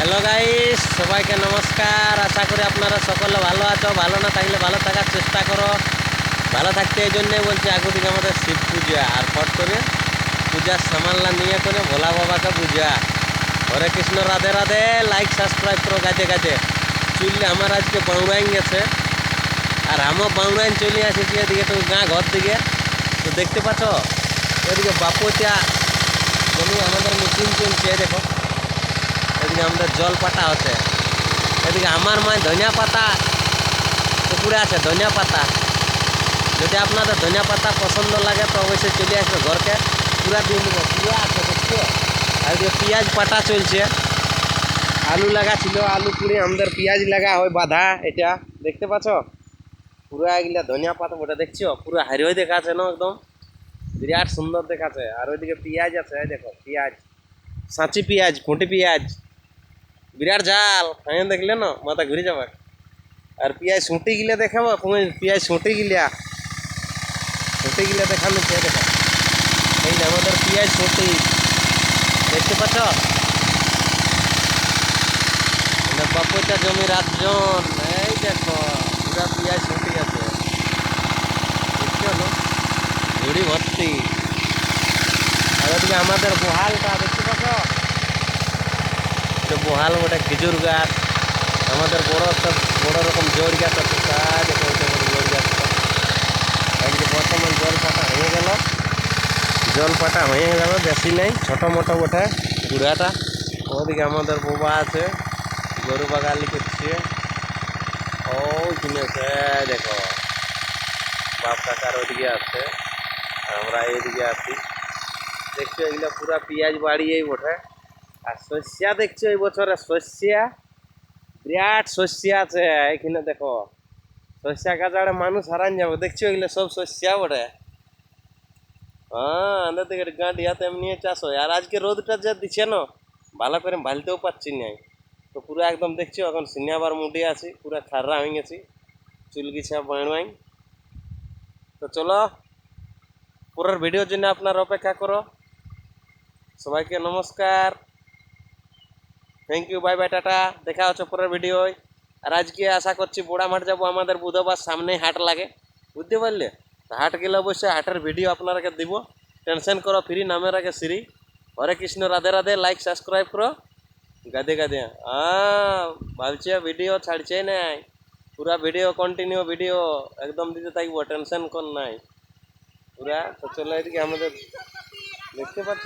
Hello guys সবাইকে নমস্কার। আশা করি আপনারা সকলে ভালো আছো। ভালো না থাকলে ভালো থাকার চেষ্টা করো। ভালো থাকতে এই জন্যে বলছি আগু দিকে আমাদের শিব পূজা। আর ফট করে পূজার সামানলা নিয়ে করে ভোলা বাবাকে পূজা। হরে কৃষ্ণ, রাধে রাধে। লাইক সাবস্ক্রাইব করো গাছে গাছে চুললে আমার আজকে বাউরাইন গেছে। আর আমও বাউরাইন চলে আসেছি এদিকে তো গাঁ ঘর দিকে। তো দেখতে পাচ্ছ? এদিকে বাপুচা জমি আমাদের মেশিন চলছে, দেখো। এদিকে আমাদের জল পাতা হচ্ছে এদিকে আমার মায় ধনিয়া পাতা, পুকুরে আছে ধনিয়া পাতা। যদি আপনাদের ধনিয়া পাতা পছন্দ লাগে তো অবশ্যই চলে আসবে ঘরকে। পুরা দিয়ে দেবো পুরা আছে দেখছ? আর এদিকে পেঁয়াজ পাতা চলছে। আলু লাগা ছিল, আলু পুরে আমাদের পেঁয়াজ লাগা হয়, বাধা এটা। দেখতে পাচ্ছ? পুরা এগুলা ধনিয়া পাতা ওটা দেখছ? পুরা হারিয়ে দেখাচ্ছে না একদম। বিরাট সুন্দর দেখাচ্ছে। আর ওইদিকে পেঁয়াজ আছে দেখো, পেঁয়াজ। সাঁচি পেঁয়াজ, খুঁটি পেঁয়াজ। বিরাট জাল। হ্যাঁ দেখলে না? মাথা ঘুরে যাবে। আর পেঁয়াজ শুঁটি গিলে দেখাবো পেঁয়াজ শুঁটি গিলা শুঁটি গিলা দেখানো চেয়ে দেখো এই যে আমাদের পেঁয়াজ শুঁটি দেখতে পাচ্ছ? বাপুটা জমি রাতজন এই দেখো, পুরা পেঁয়াজ শুঁটি আছে দেখছ না ঝুড়ি ভর্তি। আর ওদিকে আমাদের বহালটা, দেখতে পাচ্ছ? এটা বহাল ওটা খেজুর গাছ। আমাদের বড় একটা, বড় রকম জোর গাছ আছে তা জোর গাছটা একদিকে বর্তমান জল পাটা হয়ে গেল। জল পাটা হয়ে গেল, বেশি নেই, ছোটো মোটো ওঠে গুড়াটা। ওদিকে আমাদের বোবা আছে, গরু বাগালি করছে। ও কিনেছে দেখো, বাপ কাকার ওদিকে আছে, আমরা এইদিকে আছি। দেখছ, এগুলো পুরা পেঁয়াজ বাড়িয়েই ওঠে আর শস্যা দেখছ এই বছরে? শস্যা? বিরাট শস্য আছে। এখানে দেখো, শস্যা গাছাড়ে মানুষ হারান যাবে। দেখছ এগুলো সব শস্যা ওঠে হ্যাঁ আমাদের দিকে গাঁটিয়াতে এমনি চাষ হয়। আর আজকে রোদটা যা দিচ্ছে না, ভালো করে ভালতেও পারছি না তো পুরো একদম দেখছ, এখন সিনিয়াবার মুডে আছি, পুরো খাররা হয়ে গেছি, চুল গিছা বাঁড়াই তো চলো, পরের ভিডিওর জন্য আপনার অপেক্ষা করো। সবাইকে নমস্কার। Thank you bye bye tata. দেখা হচ্ছে পরের ভিডিওয়। আর আজকে আশা করছি বোড়ামাঠ যাব। আমাদের বুধবার সামনেই হাট লাগে। বুঝতে পারলে? হাট গেলে অবশ্যই হাটের ভিডিও আপনারাকে দিব। টেনশন করো ফ্রি নামের আগে সিরি হরে কৃষ্ণ, রাধে রাধে। লাইক সাবস্ক্রাইব করো। গাদে গাদে ভাবছে ভিডিও ছাড়ছে নাই। পুরা ভিডিও কন্টিনিউ ভিডিও একদম দিতে থাকব। টেনশন কর নাই। পুরা, তো চলো এদিকে আমাদের দেখতে পাচ্ছ?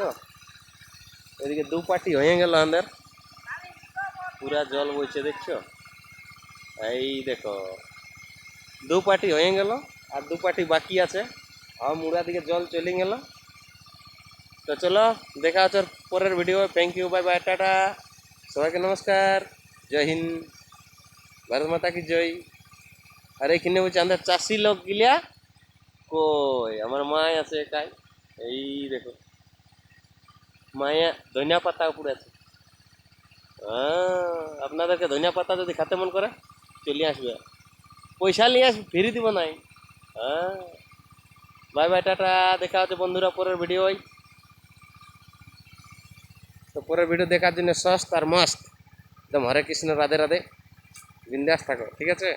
এদিকে দু পার্টি হয়ে গেল আমাদের। পুরা জল বইছে, দেখছ? এই দেখো দু পার্টি হয়ে গেল, আর দু পার্টি বাকি আছে। আর মুড়া দিকে জল চলে গেল। তো চলো, দেখা হচ্ছে পরের video thank you bye bye tata. সবাইকে নমস্কার, জয় হিন্দ। ভারত মাতা কি জয়? আর এইখানে বলছে, আমাদের চাষি লোক গিলা? কই, আমার মায় আছে একাই। এই দেখো, মায়া ধনিয়া পাতা উপরে আছে। আপনাদেরকে ধনিয়া পাতা যদি খেতে মন করে, চলে আসবে। পয়সা নিয়ে আস, ফিরি দিব নাই। হ্যাঁ বাই বাই, টাটা। দেখা হচ্ছে বন্ধুরা পরের ভিডিওয়। তো পরের ভিডিও দেখার জন্য সস্ত আর মস্ত একদম হরে কৃষ্ণ, রাধে রাধে। বিন্দাস থাকো, ঠিক আছে?